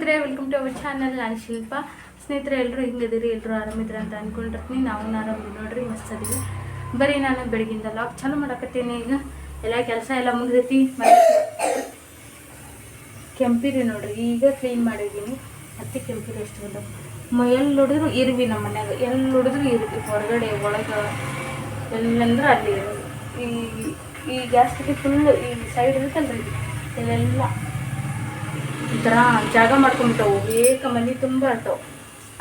ಸ್ನೇಹಿತರೆ welcome to our channel ನಾನು ಶಿಲ್ಪ. ಸ್ನೇಹಿತರೆ ಎಲ್ಲರೂ ಹಿಂಗಿದ್ದೀರಿ? ಎಲ್ಲರೂ ಆರಾಮಿದ್ರೆ ಅಂತ ಅಂದ್ಕೊಂಡಿರ್ತೀನಿ ನಾವು ಆರಾಮಿದ್ದೀವಿ ನೋಡ್ರಿ, ಮಸ್ತ್ ಅದೀವಿ. ಬರೀ ನಾನು ಬೆಳಗಿಂದ ಲಾಕ್ ಚಾಲು ಮಾಡಕತ್ತೀನಿ. ಈಗ ಎಲ್ಲ ಕೆಲಸ ಎಲ್ಲ ಮುಗಿದೈತಿ. ಕೆಂಪಿರಿ ನೋಡ್ರಿ, ಈಗ ಕ್ಲೀನ್ ಮಾಡಿದ್ದೀನಿ. ಮತ್ತೆ ಕೆಂಪಿರಿ ಎಷ್ಟು ಬಂದವು ಎಲ್ಲಿ ನೋಡಿದ್ರು ಇರ್ವಿ ನಮ್ಮ ಮನ್ಯಾಗ. ಎಲ್ಲಿ ನೋಡಿದ್ರು ಇರ್ವಿ. ಹೊರಗಡೆ, ಒಳಗೆ, ಎಲ್ಲಂದ್ರೆ ಅಲ್ಲಿ ಈ ಈ ಗ್ಯಾಸ್ ಫುಲ್ ಈ ಸೈಡ್ ಇರುತ್ತಲ್ರಿ? ಇಲ್ಲೆಲ್ಲ ಈ ಥರ ಜಾಗ ಮಾಡ್ಕೊಂಬಿಟ್ಟವು ಏಕ ಮನೆ ತುಂಬ ಇರ್ತಾವ.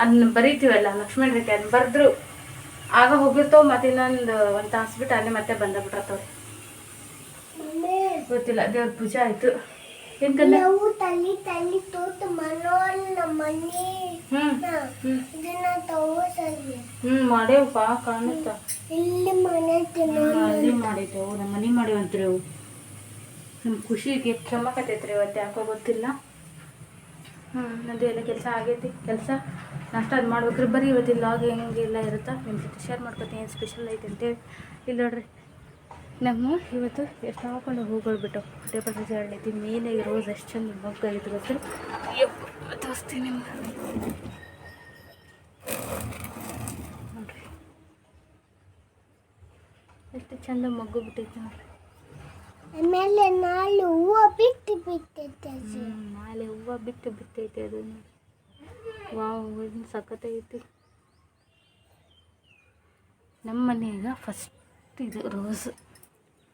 ಅದನ್ನ ಬರೀತೀವಲ್ಲ ಲಕ್ಷ್ಮಣ ರೇಖೆ ಅದನ್ನ ಬರೆದ್ರು. ಆಗ ಹೋಗಿರ್ತಾವ ಮತ್ತೆ ಇನ್ನೊಂದು ಒಂದು ತಾಸು ಬಿಟ್ಟು ಅಲ್ಲೇ ಮತ್ತೆ ಬಂದ ಬಿಟ್ಟಿರ್ತಾವ್ರಿ ಗೊತ್ತಿಲ್ಲ ದೇವ್ರ ಪೂಜೆ ಆಯ್ತು. ಹ್ಮ್ ಮಾಡೇವಪ್ಪ ಕಾಣುತ್ತ. ಇಲ್ಲಿ ಮಾಡಿದ್ದೆವು ನಮ್ಮ ಮನೆ ಮಾಡಿವಂತ್ರಿ. ಅವು ನಮ್ಮ ಖುಷಿಗೆ ಕ್ಷಮಕತೈತ್ರಿ ಇವತ್ತು ಯಾಕೋ ಗೊತ್ತಿಲ್ಲ. ಹ್ಞೂ ನಂದು ಎಲ್ಲ ಕೆಲಸ ಆಗೈತಿ, ಕೆಲಸ. ನಾಷ್ಟ ಅದು ಮಾಡ್ಬೇಕ್ರಿ. ಬರೀ ಇವತ್ತಿನ ಲಾಗ್ ಹೆಂಗೆಲ್ಲ ಇರುತ್ತಾ? ನಿಮ್ಮ ಜೊತೆ ಶೇರ್ ಮಾಡ್ಕೊತೀನಿ. ಏನು ಸ್ಪೆಷಲ್ ಐತೆ ಅಂತೇಳಿ ಇಲ್ಲಿ ನೋಡ್ರಿ. ನಮ್ಮ ಇವತ್ತು ಎಷ್ಟು ಹಾಕೊಂಡು ಹೂಗಳು ಬಿಟ್ಟು ಟೇಬಲ್ ಪೂಜೆ ಹಳ್ಳೈತಿ ಮೇಲೆ ರೋಸ್ ಎಷ್ಟು ಚಂದ ಮೊಗ್ಗಾಗಿತ್ತು ಗೊತ್ತು? ಯಪ್ಪ, ತೋರಿಸ್ತೀನಿ ನೋಡ್ರಿ. ಎಷ್ಟು ಚಂದ ಮೊಗ್ಗು ಬಿಟ್ಟೈತಿ ನೋಡ್ರಿ. ಆಮೇಲೆ ನಾಳೆ ಹೂವು ಬಿಟ್ಟು ಬಿಟ್ಟೈತೆ ಅದು. ನಾಳೆ ಹೂವು ಬಿಟ್ಟು ಬಿಟ್ಟೈತೆ ಅದು ವಾವ್ ಹೂವಿನ ಸಖತ್ತೈತಿ ನಮ್ಮ ಮನೆಯಾಗ ಫಸ್ಟ್ ಇದು ರೋಸ್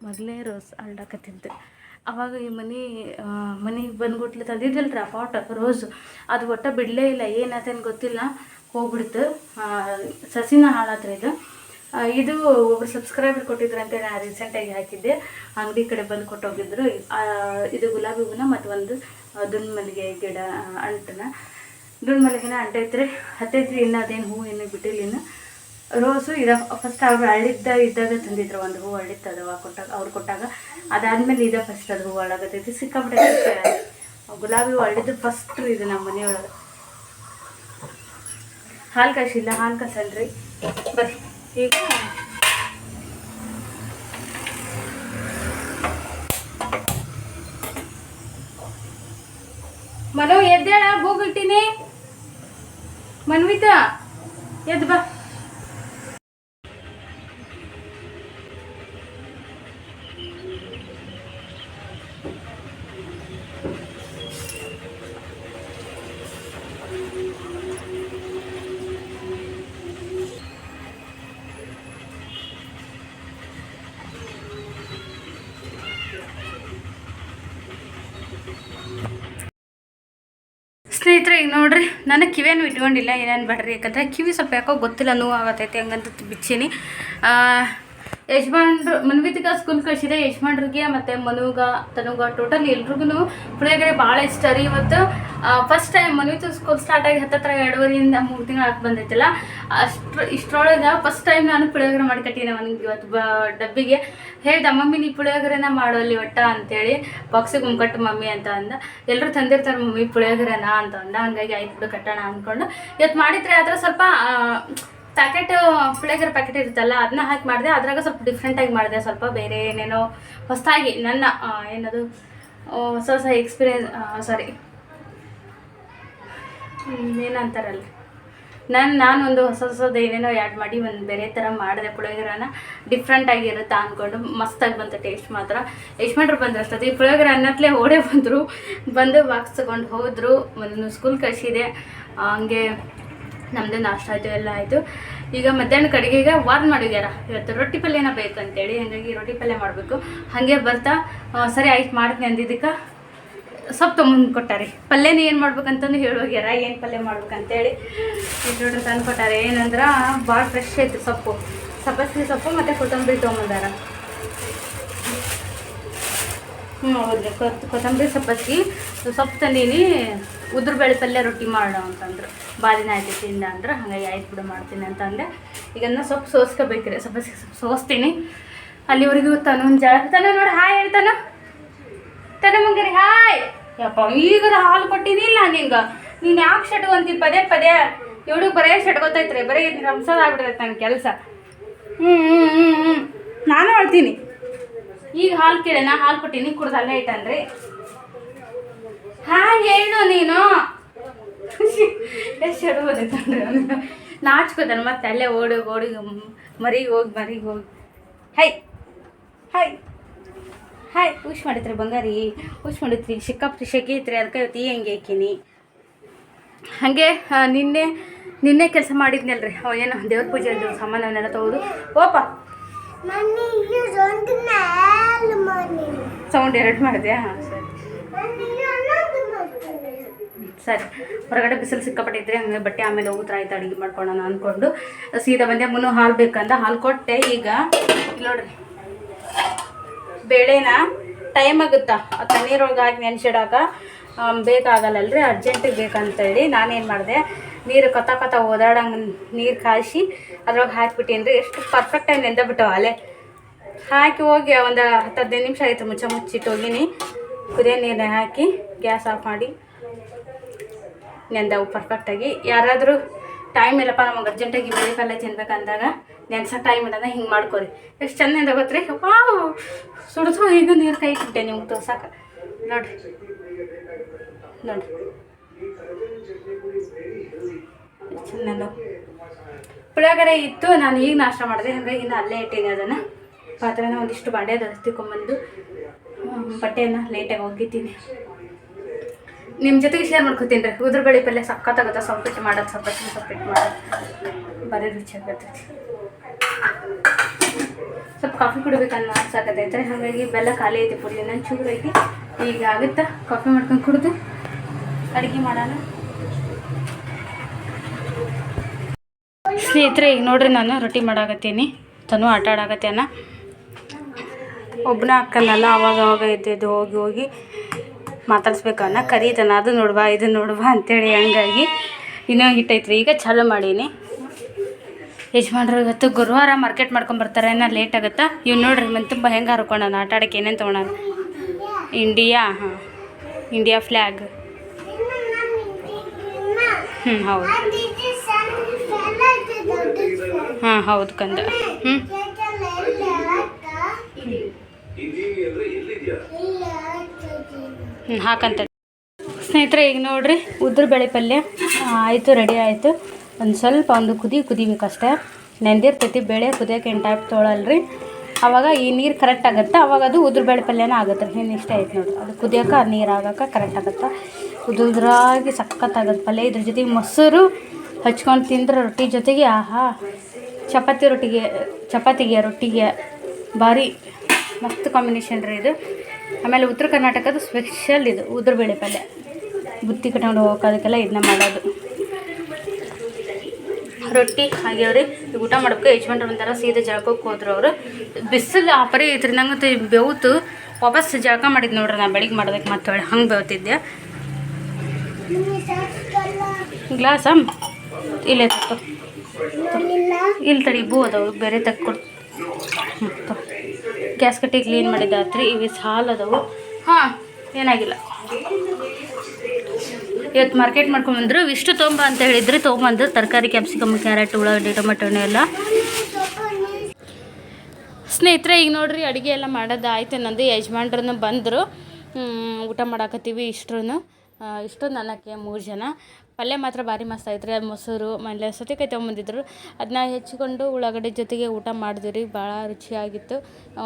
ಮೊದಲೇ ರೋಸ್ ಅಲ್ಡಾಕತ್ತಿದ್ದು ಅವಾಗ ಈ ಮನೆ ಮನೆಗೆ ಬಂದ್ಬಿಟ್ಲೆ ತಂದಿದ್ದಲ್ರಿ ಆ ಪಾಟ್ ರೋಸ್ ಅದು ಒಟ್ಟ ಬಿಡಲೇ ಇಲ್ಲ, ಏನಾತೇನು ಗೊತ್ತಿಲ್ಲ. ಹೋಗ್ಬಿಡ್ತು. ಸಸಿನ ಹಾಳಾತ್ರಿ ಇದು. ಇದು ಒಬ್ರು ಸಬ್ಸ್ಕ್ರೈಬರ್ ಕೊಟ್ಟಿದ್ರು ಅಂತ ನಾನು ರೀಸೆಂಟಾಗಿ ಹಾಕಿದ್ದೆ. ಅಂಗಡಿ ಕಡೆ ಬಂದು ಕೊಟ್ಟೋಗಿದ್ರು. ಇದು ಗುಲಾಬಿ ಹೂವಿನ ಮತ್ತು ಒಂದು ದುಂಡ್ ಮಲ್ಲಿಗೆ ಗಿಡ ಅಂಟನ. ದುಂಡ್ ಮಲ್ಲಿಗೆನ ಅಂಟೈತ್ರಿ ಹತ್ತೈತ್ರಿ, ಇನ್ನು ಅದೇನು ಹೂ ಏನು ಬಿಟ್ಟಿಲ್ಲ ಇನ್ನು. ರೋಸು ಇದ ಫಸ್ಟ್ ಅವ್ರು ಹಳ್ಳಿದ್ದ, ಇದ್ದಾಗ ತಂದಿದ್ರು ಒಂದು ಹೂ ಅಳ್ಳಿತ್ತು ಅದು ಕೊಟ್ಟಾಗ, ಅವ್ರು ಕೊಟ್ಟಾಗ. ಅದಾದ್ಮೇಲೆ ಇದ ಫಸ್ಟ್ ಅದು ಹೂ ಒಳಗತೈತಿ ಸಿಕ್ಕಾಬಿಟ್ಟೆ ಗುಲಾಬಿ ಹೂವು ಅಳ್ಳಿದ್ದು ಫಸ್ಟ್ ಇದು ನಮ್ಮ ಮನೆಯೊಳಗೆ. ಹಾಲು ಕಾಯಿಸಿಲ್ಲ ಹಾಲು ಕಾಸಲ್ರಿ ಬರ್ರಿ. ಈಗ ಮನು ಎದ್ದೇಳ ಹೋಗಿಟ್ಟಿನಿ ಮನ್ವಿತ ಎದ್ದು ಬಾ. ಸ್ನೇಹಿತರೆ, ಈಗ ನೋಡ್ರಿ, ನನಗೆ ಕಿವಿಯನ್ನು ಇಟ್ಕೊಂಡಿಲ್ಲ ಏನೇನು ಬೇಡ್ರಿ, ಯಾಕಂದರೆ ಕಿವಿ ಸ್ವಲ್ಪ ಯಾಕೋ ಗೊತ್ತಿಲ್ಲ ನೋವು ಆಗತೈತಿ ಹಂಗಂತ ಬಿಚ್ಚಿನಿ. ಯಜಮಾನ್ರು, ಮನ್ವಿತಿಗ ಸ್ಕೂಲ್ ಕಳಿಸಿದೆ. ಯಜಮಾನ್ರಿಗೆ ಮತ್ತು ಮನುಗ, ತನುಗ ಟೋಟಲ್ ಎಲ್ರಿಗೂ ಪುಳಿಯೋಗರೆ ಭಾಳ ಇಷ್ಟ ರೀ ಇವತ್ತು. First time Manvita school start ಆಗಿ ಹತ್ತತ್ರ ಎರಡುವರೆಯಿಂದ ಮೂರು ತಿಂಗಳು ಹಾಕಿ ಬಂದೈತಲ್ಲ. ಅಷ್ಟು ಇಷ್ಟರೊಳಗೆ ಫಸ್ಟ್ ಟೈಮ್ ನಾನು ಪುಳಿಯೋಗರೆ ಮಾಡಿಕಟ್ಟಿನಿ ಅವನಿಗೆ ಇವತ್ತು ಡಬ್ಬಿಗೆ. ಹೇಳ್ದ, ಮಮ್ಮಿ, ನೀ ಪುಳಿಯೋಗರೆನ ಮಾಡೋಲ್ಲಿ ಒಟ್ಟ ಅಂತೇಳಿ. ಬಾಕ್ಸಿಗೆ ಮುಮ್ಕಟ್ಟು ಮಮ್ಮಿ ಅಂತ ಅಂದ. ಎಲ್ಲರೂ ತಂದಿರ್ತಾರೆ, ಮಮ್ಮಿ, ಪುಳಿಯೋಗರೆನ ಅಂತ ಅಂದ. ಹಂಗಾಗಿ ಆಯ್ತು ಬಿಡು, ಕಟ್ಟೋಣ ಅಂದ್ಕೊಂಡು ಇವತ್ತು ಮಾಡಿದ್ರೆ ಆದರೆ ಸ್ವಲ್ಪ ಪ್ಯಾಕೆಟ್, ಪುಳಿಯೋಗರೆ ಪ್ಯಾಕೆಟ್ ಇರುತ್ತಲ್ಲ ಅದನ್ನ ಹಾಕಿ ಮಾಡಿದೆ, ಅದ್ರಾಗ ಸ್ವಲ್ಪ ಡಿಫ್ರೆಂಟಾಗಿ ಮಾಡಿದೆ, ಸ್ವಲ್ಪ ಬೇರೆ ಏನೇನೋ ಹೊಸದಾಗಿ ನನ್ನ ಏನದು ಹೊಸ ಹೊಸ ಎಕ್ಸ್ಪೀರಿಯನ್ಸ್ ಸಾರಿ ಏನಂತಾರಲ್ಲ? ನಾನು, ನಾನೊಂದು ಹೊಸ ಹೊಸದು ಏನೇನೋ ಆ್ಯಡ್ ಮಾಡಿ, ಒಂದು ಬೇರೆ ಥರ ಮಾಡಿದೆ ಪುಳಿಯೋಗರೆನ. ಡಿಫ್ರೆಂಟ್ ಆಗಿರುತ್ತಾ ಅಂದ್ಕೊಂಡು ಮಸ್ತಾಗಿ ಬಂತು ಟೇಸ್ಟ್ ಮಾತ್ರ. ಯಶ್ಮಂಟ್ರು ಬಂದರು ಈ ಪುಳಿಯೋಗರೆ ಅನ್ನತ್ಲೇ ಓಡೇ ಬಂದರು. ಬಂದು ಬಾಕ್ಸ್ ತಗೊಂಡು ಹೋದರು, ಒಂದು ಸ್ಕೂಲ್ ಕಳಿಸಿದೆ. ಹಂಗೆ ನಮ್ಮದು ನಾಷ್ಟ ಆಯಿತು, ಎಲ್ಲ ಆಯಿತು. ಈಗ ಮಧ್ಯಾಹ್ನ ಕಡೆಗೆ ವಾರ್ನ್ ಮಾಡಿದ್ಯಾರ ಇವತ್ತು ರೊಟ್ಟಿ ಪಲ್ಯನ ಬೇಕಂತೇಳಿ, ಹಾಗಾಗಿ ರೊಟ್ಟಿ ಪಲ್ಯ ಮಾಡಬೇಕು. ಹಾಗೆ ಬರ್ತಾ ಸರಿ ಆಯ್ತು ಮಾಡ್ತೀನಿ ಅಂದಿದ್ದಕ್ಕೆ. ಸೊಪ್ಪು ತೊಗೊಂಡು ಕೊಟ್ಟಾರೆ. ಪಲ್ಯನ ಏನು ಮಾಡ್ಬೇಕಂತಂದು ಹೇಳೋಗ್ಯಾರ ಏನು ಪಲ್ಯ ಮಾಡ್ಬೇಕಂತೇಳಿ. ಇದು ನೋಡ್ರಿ ತಂದು ಕೊಟ್ಟಾರೆ. ಏನಂದ್ರೆ ಭಾಳ ಫ್ರೆಶ್ ಐತಿ ಸೊಪ್ಪು. ಸಬ್ಬಸ್ಗಿ ಸೊಪ್ಪು ಮತ್ತು ಕೊತ್ತಂಬರಿ ತೊಗೊಂಬಂದಾರ. ಹೌದ್ರಿ. ಕೊತ್, ಕೊತ್ತಂಬರಿ ಸಬ್ಬಸ್ಗಿ ಸೊಪ್ಪು ತಂದೀನಿ. ಉದ್ರ ಬೇಳೆ ಪಲ್ಯ ರೊಟ್ಟಿ ಮಾಡೋ ಅಂತಂದ್ರು. ಬಾದಿನ ಆಯ್ತು ತಿಂದ ಅಂದ್ರೆ ಹಾಗಾಗಿ ಆಯ್ತು ಬಿಡು ಮಾಡ್ತೀನಿ ಅಂತಂದೆ ಈಗ ನಾ ಸೊಪ್ಪು ಸೋಸ್ಕೋಬೇಕ್ರಿ. ಸೊಪ್ಪು ಸೋಸ್ತೀನಿ. ಅಲ್ಲಿವರೆಗೂ ತನು ಜಾಳ ತನ ನೋಡಿ, ಹಾಯ್ ಹೇಳ್ತಾನ ತನ. ಮಂಗರಿ, ಹಾಯ್. ಯಪ್ಪ ಈಗ ಹಾಲು ಕೊಟ್ಟಿನಿಲ್ಲ ನಿಂಗೆ. ನೀನು ಯಾಕೆ ಶಟು ಅಂತಿ? ಪದೇ ಪದೇ. ಇವಳು ಬರೇ ಶಟ್ಕೋತೈತ್ರಿ ಬರೀ ರಂಸದ ಆಗ್ಬಿಡ್ತೈತೆ ನನ್ನ ಕೆಲಸ. ಹ್ಞೂ ಹ್ಞೂ ಹ್ಞೂ ಹ್ಞೂ ನಾನು ಹೇಳ್ತೀನಿ. ಈಗ ಹಾಲು ಕೇಳಿ, ನಾ ಹಾಲು ಕೊಟ್ಟಿನಿ, ಕುಡ್ದು ಅಲ್ಲೇ ಇಟ್ಟನ್ರಿ. ಹಾ ಹೇಳು ನೀನು. ನಾಚ್ಕೋತಾನೆ ಮತ್ತೆ ಅಲ್ಲೇ ಓಡಿ ಓಡಿ ಮರಿಗೆ ಹೋಗಿ ಮರಿಗೆ ಹೋಗಿ. ಹೈ ಹೈ ಹಾಯ್ ಉಶ್ ಮಾಡಿದ್ರಿ ಬಂಗಾರಿ ಉಶ್ ಮಾಡಿದ್ರಿ ಸಿಕ್ಕಾಪಟ್ಟಿ ಶೆಕೆ ಐತ್ರಿ ಅದಕ್ಕೆ ಇವತ್ತು ಈ ಹಂಗೆ ಹಾಕೀನಿ. ಹಾಗೆ ನಿನ್ನೆ ನಿನ್ನೆ ಕೆಲಸ ಮಾಡಿದ್ನಲ್ರಿ. ಅವ ಏನು ದೇವ್ರ ಪೂಜೆ ಸಾಮಾನು ಅವನ್ನೆಲ್ಲ ತಗೋದು. ಓಪ ಸೌಂಡ್ ಎರಡು ಮಾಡಿದ್ಯಾ? ಹಾಂ ಸರಿ ಸರಿ. ಹೊರಗಡೆ ಬಿಸಿಲು ಸಿಕ್ಕಾಪಟ್ಟಿದ್ರೆ ಹಂಗೆ ಬಟ್ಟೆ ಆಮೇಲೆ ಹೋಗುತ್ತ ಆಯ್ತು ಅಡುಗೆ ಮಾಡ್ಕೊಳ್ಳೋಣ ಅಂದ್ಕೊಂಡು ಸೀದಾ ಬಂದೆ. ಮುನ್ನು ಹಾಲು ಬೇಕಂದ ಹಾಲು ಕೊಟ್ಟೆ. ಈಗ ನೋಡ್ರಿ. ಬೇಳೆನ ಟೈಮ್ ಆಗುತ್ತಾ? ಆ ತಣ್ಣೀರೊಳಗೆ ಹಾಕಿ ನೆನ್ಸಿಡಾಕ ಬೇಕಾಗಲ್ಲಲ್ರಿ ಅರ್ಜೆಂಟಿಗೆ ಬೇಕಂತೇಳಿ ನಾನೇನು ಮಾಡಿದೆ? ನೀರು ಕತ್ತ ಕತ್ತ ಓದಾಡಂಗೆ ನೀರು ಕಾಯಿಸಿ ಅದ್ರೊಳಗೆ ಹಾಕಿಬಿಟ್ಟೇನಿ ರೀ ಎಷ್ಟು ಪರ್ಫೆಕ್ಟಾಗಿ ನೆಂದ ಬಿಟ್ಟವ ಅಲ್ಲೇ ಹಾಕಿ ಹೋಗಿ ಒಂದು ಹತ್ತು ಹದಿನೈದು ನಿಮಿಷ ಆಯಿತು ಮುಚ್ಚ ಮುಚ್ಚಿಟ್ಟು ಹೋಗಿನಿ. ಕುದಿಯೋ ನೀರನ್ನ ಹಾಕಿ ಗ್ಯಾಸ್ ಆಫ್ ಮಾಡಿ ನೆಂದವು ಪರ್ಫೆಕ್ಟಾಗಿ ಯಾರಾದರೂ ಟೈಮ್ ಇಲ್ಲಪ್ಪ, ನಮಗೆ ಅರ್ಜೆಂಟಾಗಿ ಬೇಳೆ ಪಲ್ಯ ತಿನ್ಬೇಕಂದಾಗ ನೆನ್ಸೋ ಟೈಮ್ ಇಡೋದ ಹಿಂಗೆ ಮಾಡ್ಕೊರಿ. ಎಷ್ಟು ಚಂದ ನೆಂದ ರೀ ವಾವ್! ಸುಡಿದು ಈಗ ನೀರು ಕೈ ಇಟ್ಟೆ ನಿಮ್ಗೆ ತೋರ್ಸಕ್ಕೆ ನೋಡಿರಿ. ನೋಡ್ರಿ. ಚಂದ ಪುಳಿಯೋಗರೆ ಇತ್ತು, ನಾನು ಈಗ ನಾಷ್ಟ ಮಾಡಿದೆ. ಹಾಗಾಗಿ ಇನ್ನು ಅಲ್ಲೇ ಇಟ್ಟಿನಿ ಅದನ್ನು. ಪಾತ್ರೆನ ಒಂದಿಷ್ಟು ಬಾಂಡೆ ದಸ್ತಿಕೊಂಬಂದು ಬಟ್ಟೆಯನ್ನು ಲೇಟಾಗಿ ಒಗಿತೀನಿ. ನಿಮ್ಮ ಜೊತೆಗೆ ಶೇರ್ ಮಾಡ್ಕೊತೀನಿ ರೀ. ಉದ್ರ ಬೆಳೆ ಪಲ್ಯ ಸಖತ್ತಾಗುತ್ತೆ. ಸೊಪ್ಪಿಟ್ಟು ಮಾಡೋದು ಸೊಪ್ಪಿಟ್ಟು ಸೊಪ್ಪಿಟ್ಟು ಮಾಡೋದು. ಬರೀ ರುಚಿಯಾಗಿರ್ತೈತಿ ಸ್ವಲ್ಪ ಕಾಫಿ ಕುಡಿಬೇಕನ್ನೋ ಅನ್ಸಾಕತೈತೆ ಹಾಗಾಗಿ ಬೆಲ್ಲ ಖಾಲಿ ಐತಿ ಪುಡಿ ನನ್ನ ಚೂರು ಐತಿ. ಈಗ ಆಗುತ್ತಾ? ಕಾಫಿ ಮಾಡ್ಕೊಂಡು ಕುಡಿದು ಅಡುಗೆ ಮಾಡೋಣ. ಸ್ನೇಹಿತರೆ, ಈಗ ನೋಡ್ರಿ ನಾನು ರೊಟ್ಟಿ ಮಾಡಾಕತ್ತೀನಿ. ತನು ಆಟ ಆಡಾಕತ್ತೇನ ಒಬ್ಬನ ಅಕ್ಕನಲ್ಲ, ಅವಾಗ ಅವಾಗ ಇದ್ದಿದ್ದು ಹೋಗಿ ಹೋಗಿ ಮಾತಾಡ್ಸ್ಬೇಕನ್ನ ಕರೀತಾನ ಅದು ನೋಡ್ಬಾ ಇದು ನೋಡ್ಬಾ ಅಂತೇಳಿ ಹಂಗಾಗಿ ಇನ್ನೂ ಹಿಟ್ಟೈತ್ರಿ ಈಗ ಚಾಲು ಮಾಡೀನಿ. ಯಜಮಾನ್ರು ಇವತ್ತು ಗುರುವಾರ ಮಾರ್ಕೆಟ್ ಮಾಡ್ಕೊಂಬರ್ತಾರೆ ಏನೋ ಲೇಟ್ ಆಗುತ್ತಾ? ಇವ್ನು ನೋಡ್ರಿ ಮನೆ ತುಂಬ ಹೆಂಗೆ ಹರ್ಕೊಂಡಾನ ಆಟ ಆಡಕ್ಕೆ ಏನೇನು ತೊಗೊಳಾನ ಇಂಡಿಯಾ ಹಾಂ. ಇಂಡಿಯಾ ಫ್ಲ್ಯಾಗ್ ಹ್ಞೂ ಹೌದು. ಹಾಂ, ಹೌದು ಕಂದ. ಹ್ಞೂ ಹ್ಞೂ ಹಾಕಂತ ಸ್ನೇಹಿತರೆ, ಈಗ ನೋಡ್ರಿ, ಉದ್ರ ಬೇಳೆ ಪಲ್ಯ ಆಯಿತು ರೆಡಿ ಆಯಿತು. ಒಂದು ಸ್ವಲ್ಪ ಒಂದು ಕುದಿ, ಕುದಿಬೇಕಷ್ಟೇ. ನೆಂದಿರ್ತೈತಿ ಬೆಳೆ, ಕುದಿಯೋಕೆ ಏನು ಟೈಪ್ ತೊಳಲ್ರಿ. ಅವಾಗ ಈ ನೀರು ಕರೆಕ್ಟ್ ಆಗುತ್ತೆ? ಅವಾಗ ಅದು ಉದ್ರ ಬೇಳೆ ಪಲ್ಯನ ಆಗುತ್ತೆ ರೀ ಇಷ್ಟ ಆಯ್ತು ನೋಡ್ರಿ. ಅದು ಕುದಿಯೋಕೆ ನೀರು ಆಗಕ್ಕೆ ಕರೆಕ್ಟ್ ಆಗುತ್ತೆ? ಉದುರಾಗಿ ಸಖತ್ತಾಗುತ್ತೆ ಪಲ್ಯ. ಇದ್ರ ಜೊತೆಗೆ ಮೊಸರು ಹಚ್ಕೊಂಡು ತಿಂದ್ರೆ ರೊಟ್ಟಿ ಜೊತೆಗೆ, ಆಹಾ ಚಪಾತಿ ರೊಟ್ಟಿಗೆ, ಚಪಾತಿಗೆ, ರೊಟ್ಟಿಗೆ, ಭಾರಿ ಮಸ್ತ್ ಕಾಂಬಿನೇಷನ್ ರೀ ಇದು. ಆಮೇಲೆ ಉತ್ತರ ಕರ್ನಾಟಕದ ಸ್ಪೆಷಲ್ ಇದು, ಉದ್ರಬೇಳೆ ಪಲ್ಯ. ಬುತ್ತಿ ಕಟ್ಕೊಂಡು ಹೋಗೋಕ್ಕೆಲ್ಲ ಇದನ್ನ ಮಾಡೋದು. ರೊಟ್ಟಿ ಆಗ್ಯಾವ್ರಿ. ಈಗ ಊಟ ಮಾಡೋಕ್ಕೆ ಯಜಮಾನ್ರು ಒಂಥರ ಸೀದಾ ಜಾಗಕ್ಕೆ ಹೋದ್ರು ಅವರು. ಬಿಸಿಲು ಆ ಪರಿ ಐತ್ರಿ, ನಂಗಂತೂ ಬೆವ್ತು ವಾಪಸ್ ಜಾಗ ಮಾಡಿದ್ದು ನೋಡ್ರಿ ನಾನು ಬೆಳಿಗ್ಗೆ ಮಾಡೋದಕ್ಕೆ ಮತ್ತೆ ಹಂಗೆ ಬೆವ್ತಿದ್ದೆ ಗ್ಲಾಸ ಇಲ್ಲೇ ತತ್ತು ಇಲ್ಲ ತಡಿ ಇಬ್ಬು ಅದಾವು, ಬೇರೆ ತಕ್ಕೊಡ್ ಗ್ಯಾಸ್ ಕಟ್ಟಿ ಕ್ಲೀನ್ ಮಾಡಿದ್ದಾತ್ರಿ ಇವಿ ಹಾಲು ಅದಾವು. ಹಾಂ, ಏನಾಗಿಲ್ಲ. ಇವತ್ತು ಮಾರ್ಕೆಟ್ ಮಾಡ್ಕೊಂಬಂದ್ರು ಇಷ್ಟು ತೊಂಬ ಅಂತ ಹೇಳಿದ್ರಿ. ತೊಗೊಂಬಂದ್ರೆ ತರಕಾರಿ, ಕ್ಯಾಪ್ಸಿಕಮ್, ಕ್ಯಾರೆಟ್, ಉಳ್ಳಾಗಡ್ಡಿ, ಟೊಮೆಟೊ ಎಲ್ಲ ಸ್ನೇಹಿತರೆ, ಈಗ ನೋಡ್ರಿ, ಅಡುಗೆ ಎಲ್ಲ ಮಾಡೋದು ಆಯ್ತು ನಂದು ಯಜಮಾನ್ರನ್ನು ಬಂದರು. ಊಟ ಮಾಡಾಕತ್ತೀವಿ ಇಷ್ಟ್ರೂ ಇಷ್ಟು ನನಗೆ ಮೂರು ಜನ. ಪಲ್ಯ ಮಾತ್ರ ಭಾರಿ ಮಸ್ತ್ ಐತ್ರಿ ಅದು ಮೊಸರು, ಆಮೇಲೆ ಸೌತೆಕಾಯಿ ತೊಗೊಂಬಂದಿದ್ರು. ಅದನ್ನ ಹೆಚ್ಚಿಕೊಂಡು ಉಳ್ಳಾಗಡ್ಡೆ ಜೊತೆಗೆ ಊಟ ಮಾಡಿದ್ವಿ ರೀ, ಭಾಳ ರುಚಿಯಾಗಿತ್ತು.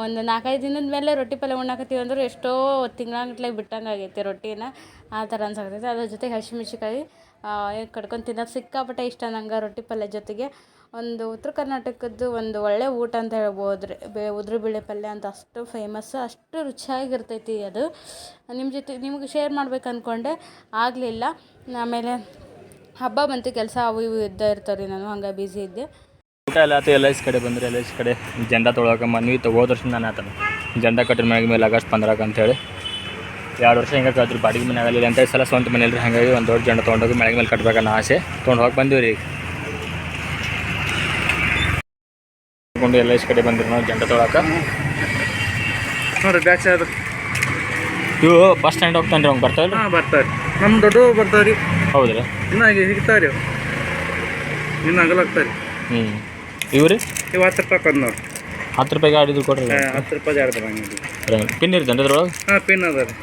ಒಂದು ನಾಲ್ಕೈದು ದಿನದ ಮೇಲೆ ರೊಟ್ಟಿ ಪಲ್ಯ ಉಣ್ಣಾಕತ್ತೀವಿ ಅಂದ್ರೆ ಎಷ್ಟೋ ತಿಂಗಳಾಗಟ್ಲೆ ಬಿಟ್ಟಂಗೆ ಆಗೈತೆ ರೊಟ್ಟಿನ. ಆ ಥರ ಅನ್ಸಾಕತ್ತೈತೆ. ಅದ್ರ ಜೊತೆಗೆ ಹಸಿಮೆಣ್ಸಿಕಾಯಿ ಕಡ್ಕೊಂಡು ತಿನ್ನೋದು ಸಿಕ್ಕಾಪಟ್ಟೆ ಇಷ್ಟ ನಂಗೆ ರೊಟ್ಟಿ ಪಲ್ಯ ಜೊತೆಗೆ. ಒಂದು ಉತ್ತರ ಕರ್ನಾಟಕದ್ದು ಒಂದು ಒಳ್ಳೆ ಊಟ ಅಂತ ಹೇಳ್ಬೋದು ರೀ. ಬೇ ಉದ್ರ ಬೇಳೆ ಪಲ್ಯ ಅಂತ ಅಷ್ಟು ಫೇಮಸ್ ಅಷ್ಟು ರುಚಿಯಾಗಿರ್ತೈತಿ ಅದು. ನಿಮ್ಮ ಜೊತೆ, ನಿಮ್ಗೆ ಶೇರ್ ಮಾಡ್ಬೇಕು ಅಂದ್ಕೊಂಡೆ ಆಗಲಿಲ್ಲ. ಆಮೇಲೆ ಹಬ್ಬ ಬಂತು ಕೆಲಸ ಅವು ಇವು ಇದ್ದ ಇರ್ತಾರೆ ರೀ ನಾನು ಹಂಗೆ ಬ್ಯುಸಿ ಇದ್ದೆ. ಊಟ ಎಲ್ಲ ಆತು ಎಲ್ ಐ ಸಿ ಕಡೆ ಬಂದ್ರೆ ಎಲ್ ಐ ಸಿ ಕಡೆ. ಜಂಡ ತೊಗೊಳಕ್ಕೆ ಮನ್ವಿ ಹೋದ ವರ್ಷ ನಾನು ಆತನ. ಜಂಡ ಕಟ್ಟಿದ ಮ್ಯಾಗ ಮೇಲೆ ಆಗಸ್ಟ್ ಪಂದ್ರಾಗ ಅಂತೇಳಿ ಎರಡು ವರ್ಷ ಹಿಂಗೆ ಕಳ್ದ್ರು ಬಾಡಿಗೆ ಮನೆ ಆಗಲಿಲ್ಲ ಅಂತ ಈ ಸಲ ಸ್ವಂತ ಮನೇಲಿ ರೀ ಹಾಗಾಗಿ ಒಂದು ದೊಡ್ಡ ಜಂಡ ತೊಗೊಂಡೋಗಿ ಮನೆಗೆ ಮೇಲೆ ಕಟ್ಬೇಕನ್ನೋ ಆಸೆ. ತೊಗೊಂಡು ಹೋಗಿ ಬಂದೀವಿ ರೀ ಕೊಂಡು ಎಲ್ ಐ ಸಿ ಕಡೆ ಬಂದಿರಿ ನಾವು ಜಂಡ ತೊಗೊಳಕ್ಕೆ ನೋಡ್ರಿ ಬ್ಯಾಚ್ ಅದು ಇವು ಬಸ್ ಸ್ಟ್ಯಾಂಡ್ ಹೋಗ್ತಾನೆ ರೀ ಅವ್ನು ಬರ್ತಾವಲ್ಲ ಹಾಂ ಬರ್ತಾರೆ ನಮ್ಮ ದೊಡ್ಡ ಬರ್ತಾವೆ ರೀ. ಹೌದು ರೀ ಇನ್ನ ಹಾಗೆ ಸಿಗ್ತಾವೆ ರೀ ಇನ್ನು ರೀ ಹ್ಞೂ ಇವು ರೀ ಇವು ಹತ್ತು ರೂಪಾಯಿ ಕಂದು ನೋಡ್ರಿ ಹತ್ತು ರೂಪಾಯಿಗೆ ಆಡಿದ್ರು ಕೊಡ್ರಿ ಹತ್ತು ರೂಪಾಯಿ ಎರಡು ಬರಂಗಿಲ್ಲ ಪಿನ್ ಇರ್ತೇನೆ ಅದ್ರೊಳಗೆ? ಹಾಂ ಪಿನ್ ಅದ ರೀ.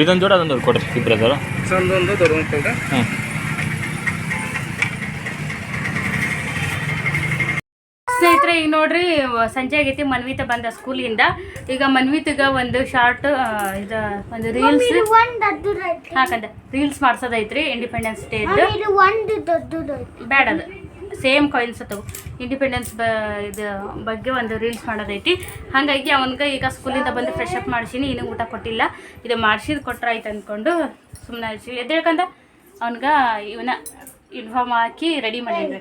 ಇದೊಂದು ಜೋಡ ಅದೊಂದು ಕೊಡ್ರಿ ಇಬ್ಬರು ಅದಾರ. ಸಣ್ಣದೊಂದು ದೊಡ್ಡದೊಂದು ಕೊಡ್ರಿ. ಹ್ಞೂ ಸ್ನೇಹಿತರೆ ಈಗ ನೋಡ್ರಿ ಸಂಜೆ ಆಗೈತಿ ಮನ್ವಿತ ಬಂದ ಸ್ಕೂಲಿಂದ. ಈಗ ಮನ್ವಿತಗ ಒಂದು ಶಾರ್ಟ್ ಇದು ಒಂದು ರೀಲ್ಸ್ ಹಾಕಂದ. ರೀಲ್ಸ್ ಮಾಡ್ಸೋದೈತ್ರಿ ಇಂಡಿಪೆಂಡೆನ್ಸ್ ಡೇ ಬೇಡ ಅದು. ಸೇಮ್ ಕಾಯಿನ್ಸ್ ಅತ್ತವು ಇಂಡಿಪೆಂಡೆನ್ಸ್ ಬ ಇದು ಬಗ್ಗೆ ಒಂದು ರೀಲ್ಸ್ ಮಾಡೋದೈತಿ. ಹಾಗಾಗಿ ಅವನಿಗೆ ಈಗ ಸ್ಕೂಲಿಂದ ಬಂದು ಫ್ರೆಶ್ ಅಪ್ ಮಾಡಿಸಿನಿ ಇನ್ನೂ ಊಟ ಕೊಟ್ಟಿಲ್ಲ. ಇದು ಮಾಡಿಸಿದ್ ಕೊಟ್ರೆ ಆಯ್ತು ಅಂದ್ಕೊಂಡು ಸುಮ್ಮನೆ ಎದ್ದೇಳ್ಕಂದ? ಅವನ್ಗೆ ಇವನ್ನ ಯೂನಿಫಾರ್ಮ್ ಹಾಕಿ ರೆಡಿ ಮಾಡೀನಿ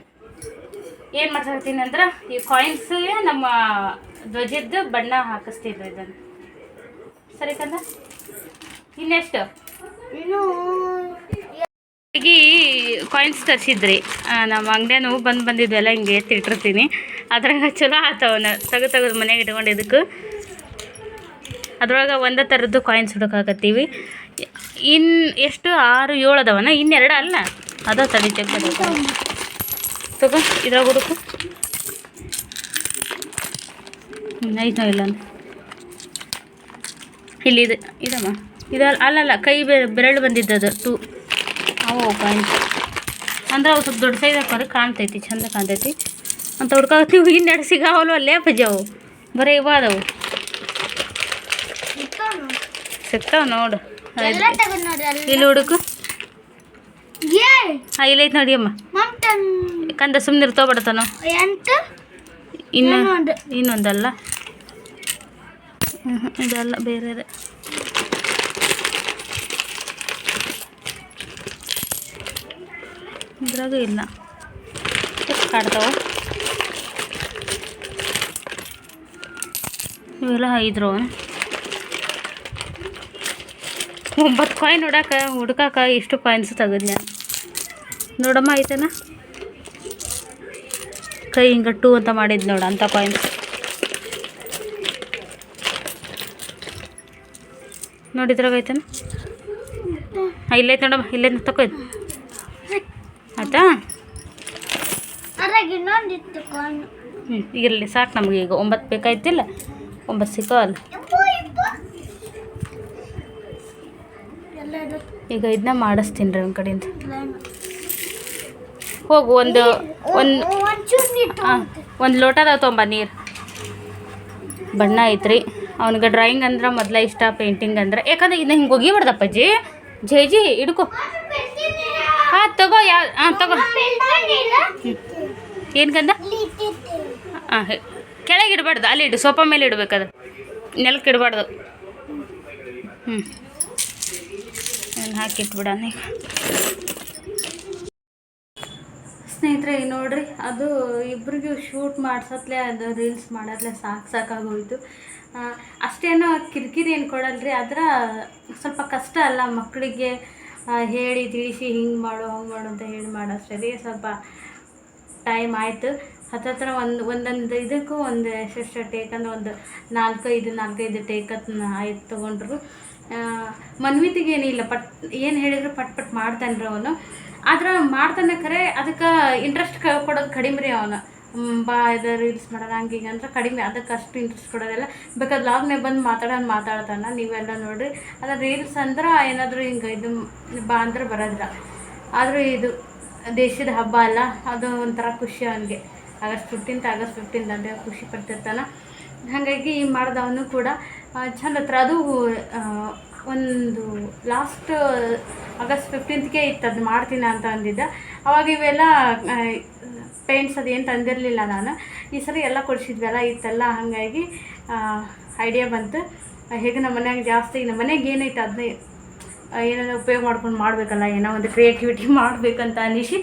ಏನು ಇರ್ತೀನಿ ಅಂದ್ರೆ ಈ ಕಾಯಿನ್ಸ್ ನಮ್ಮ ಧ್ವಜದ್ದು ಬಣ್ಣ ಹಾಕಿಸ್ತಿದ್ರು ಇದನ್ನು. ಸರಿ ಕಂದ? ಇನ್ನೆಷ್ಟು? ಇನ್ನು ಈ ಕಾಯಿನ್ಸ್ ತರಿಸಿದ್ರಿ. ನಮ್ಮ ಅಂಗಡಿಯೂ ಬಂದು ಬಂದಿದ್ವೆಲ್ಲ ಹಿಂಗೆ ಎತ್ತಿಟ್ಟಿರ್ತೀನಿ ಅದ್ರಾಗ ಚಲೋ ಆತವನ ತೆಗೆದು ತೆಗೆದು ಮನೆಗೆ ಇಟ್ಕೊಂಡು ಇದಕ್ಕೆ. ಅದ್ರೊಳಗೆ ಒಂದೇ ಥರದ್ದು ಕಾಯಿನ್ಸ್ ಹುಡುಕಾಕತ್ತೀವಿ. ಇನ್ನು ಎಷ್ಟು? ಆರು ಏಳು ಅದಾವನ? ಇನ್ನೆರಡು ಅಲ್ಲ? ಅದ ತಡಿ ತೆಗ್ದು ತಗೋ ಇದ್ರಾಗ ಹುಡುಕು. ಐದು ಇಲ್ಲ ಅಂತ. ಇಲ್ಲಿ ಇದೆ ಇದಮ್ಮ. ಇದ ಅಲ್ಲಲ್ಲ ಕೈ ಬೆರಳು ಬಂದಿದ್ದದು ಟೂ. ಅವು ಪಾಯಿಂಟ್ ಅಂದ್ರೆ ಅವು ಸ್ವಲ್ಪ ದೊಡ್ಡ ಸೈಜ್ ಹಾಕೋರೆ ಕಾಣ್ತೈತಿ ಚಂದ ಕಾಣ್ತೈತಿ. ಅಂತ ಹುಡ್ಕಾಕತ್ತೀವಿ ಇನ್ನೆರಡು ಸಿಗಾವಲ್ವ ಅಲ್ಲೇ ಅಪ್ಪಾಜಿ ಅವು? ಬರೀ ಇವ ಅದಾವು. ಸಿಗ್ತಾವ ನೋಡು. ಇಲ್ಲಿ ಹುಡುಕು. ಇಲ್ಲೈತೆ ನೋಡಿ ಅಮ್ಮ. ಕಂದ ಸುಮ್ಮನೆ ಇರ್ತೋಗ್ಬಿಡ್ತಾನೋ ಇನ್ನು ಇನ್ನೊಂದು. ಇನ್ನೊಂದಲ್ಲ. ಇದಲ್ಲ ಬೇರೆ ಇದ್ರಾಗ ಇಲ್ಲ. ಕಾಡ್ತಾವ? ಇವೆಲ್ಲ ಐದ್ರು? ಒಂಬತ್ತು ಕಾಯಿನ್ ಹೊಡಾಕ ಹುಡ್ಕಾಕ ಇಷ್ಟು ಕಾಯಿನ್ಸ್ ತೆಗದ್ನ ನೋಡಮ್ಮ ಐತನ ಕೈ ಹಿಂಗೆ ಟೂ ಅಂತ ಮಾಡಿದ್ ನೋಡ ಅಂತ ಕಾಯಿನ್ಸ್ ನೋಡಿದ್ರಾಗ ಐತನ ಹಾಂ ಇಲ್ಲೈತೆ ನೋಡಮ್ಮ ಇಲ್ಲೈತೆ ತಕೋ ಇದು ಆಯ್ತಾ? ಹ್ಞೂ ಇರಲಿ ಸಾಕು ನಮಗೆ ಈಗ. ಒಂಬತ್ತು ಬೇಕಾಯ್ತಿಲ್ಲ? ಒಂಬತ್ತು ಸಿಕ್ಕವಲ್ಲ ಈಗ ಇದನ್ನ ಮಾಡಿಸ್ತೀನಿ ರೀ ಒಂದು ಕಡೆಯಿಂದ. ಹೋಗು ಒಂದು ಒಂದು ಹಾಂ ಒಂದು ಲೋಟದ ತೊಂಬ ನೀರು. ಬಣ್ಣ ಐತ್ರಿ. ಅವನಿಗೆ ಡ್ರಾಯಿಂಗ್ ಅಂದ್ರೆ ಮೊದಲ ಇಷ್ಟ ಪೇಂಟಿಂಗ್ ಅಂದ್ರೆ. ಯಾಕಂದ್ರೆ ಇದನ್ನ ಹಿಂಗೆ ಒಗಿಬಾರ್ದಪ್ಪಾಜಿ ಜೇಜಿ ಹಿಡ್ಕೊ. ಹಾಂ ತಗೋ ಯಾ ಹಾಂ ತಗೋ. ಏನು ಕಂದ ಹಾಂ ಕೆಳಗೆ ಇಡಬಾರ್ದು. ಅಲ್ಲಿ ಇಡು ಸೋಫಾ ಮೇಲೆ ಇಡ್ಬೇಕದು ನೆಲಕ್ಕೆ ಇಡಬಾರ್ದು. ಹ್ಞೂ ನಾನು ಹಾಕಿಟ್ಬಿಡಣ ಈಗ? ಸ್ನೇಹಿತರೆ ನೋಡ್ರಿ, ಅದು ಇಬ್ರಿಗೂ ಶೂಟ್ ಮಾಡ್ಸತ್ಲೆ, ಅದು ರೀಲ್ಸ್ ಮಾಡತ್ಲೆ, ಸಾಕು ಸಾಕಾಗೋಯ್ತು. ಅಷ್ಟೇನೋ ಕಿರಿಕಿರಿ ಏನು ಕೊಡಲ್ರಿ ಆದ್ರೆ ಸ್ವಲ್ಪ ಕಷ್ಟ ಅಲ್ಲ ಮಕ್ಕಳಿಗೆ ಹೇಳಿ, ತಿಳಿಸಿ, ಹಿಂಗೆ ಮಾಡು, ಹಂಗೆ ಮಾಡು ಅಂತ ಹೇಳಿ ಮಾಡೋಷ್ಟೇ ಸ್ವಲ್ಪ ಟೈಮ್ ಆಯಿತು. ಹತ್ತತ್ರ ಒಂದು, ಒಂದೊಂದು ಇದಕ್ಕೂ ಒಂದು ಎಷ್ಟೆಷ್ಟು ಟೇಕ್ ಅಂದ್ರೆ ಒಂದು ನಾಲ್ಕೈದು ನಾಲ್ಕೈದು ಟೇಕ್ ಆಯ್ತು ತೊಗೊಂಡ್ರು. ಮನ್ವಿತಿಗೆ ಏನಿಲ್ಲ ಪಟ್, ಏನು ಹೇಳಿದ್ರು ಪಟ್ ಪಟ್ ಮಾಡ್ತಾನೆ ಅವನು. ಆದ್ರೆ ಮಾಡ್ತಾನೆ ಖರೆ, ಅದಕ್ಕೆ ಇಂಟ್ರೆಸ್ಟ್ ಕೊಡೋದು ಕಡಿಮೆ ರೀ ಅವನು ಬಾ, ಇದು ರೀಲ್ಸ್ ಮಾಡೋಣ, ಹಂಗೆ ಅಂದ್ರೆ ಕಡಿಮೆ. ಅದಕ್ಕೆ ಅಷ್ಟು ಇಂಟ್ರೆಸ್ಟ್ ಕೊಡೋದಿಲ್ಲ. ಬೇಕಾದ್ರೆ ಲಾಗ್ನೇ ಬಂದು ಮಾತಾಡೋ ಮಾತಾಡ್ತಾನೆ ನೀವೆಲ್ಲ ನೋಡಿರಿ. ಅದ್ರ ರೀಲ್ಸ್ ಅಂದ್ರೆ ಏನಾದರೂ ಹಿಂಗೆ ಇದು ಬಾ ಅಂದ್ರೆ ಬರೋದಿಲ್ಲ. ಆದರೂ ಇದು ದೇಶದ ಹಬ್ಬ ಅಲ್ಲ, ಅದು ಒಂಥರ ಖುಷಿ ಅವನಿಗೆ. ಆಗಸ್ಟ್ ಫಿಫ್ಟೀನ್ತ್ ಆಗಸ್ಟ್ ಫಿಫ್ಟೀನ್ತ್ ಅಂತ ಖುಷಿ ಪಡ್ತಿರ್ತಾನೆ. ಹಾಗಾಗಿ ಮಾಡ್ದವನು ಕೂಡ ಚಂದ ಅದು ಒಂದು ಲಾಸ್ಟ್ ಆಗಸ್ಟ್ ಫಿಫ್ಟೀನ್ತ್ಗೆ ಇತ್ತು, ಅದು ಮಾಡ್ತೀನಿ ಅಂತ ಅಂದಿದ್ದೆ. ಅವಾಗ ಇವೆಲ್ಲ ಪೇಂಟ್ಸ್ ಅದೇನು ತಂದಿರಲಿಲ್ಲ ನಾನು. ಈ ಸರಿ ಎಲ್ಲ ಕೊಡಿಸಿದ್ವಲ್ಲ ಇತ್ತೆಲ್ಲ, ಹಾಗಾಗಿ ಐಡಿಯಾ ಬಂತು. ಹೇಗೆ ನಮ್ಮ ಮನೆಯಾಗ ಜಾಸ್ತಿ, ನಮ್ಮ ಮನೆಗೆ ಏನೈತೆ ಅದನ್ನೇ ಏನೆಲ್ಲ ಉಪಯೋಗ ಮಾಡ್ಕೊಂಡು ಮಾಡಬೇಕಲ್ಲ, ಏನೋ ಒಂದು ಕ್ರಿಯೇಟಿವಿಟಿ ಮಾಡಬೇಕಂತ ಅನಿಸಿ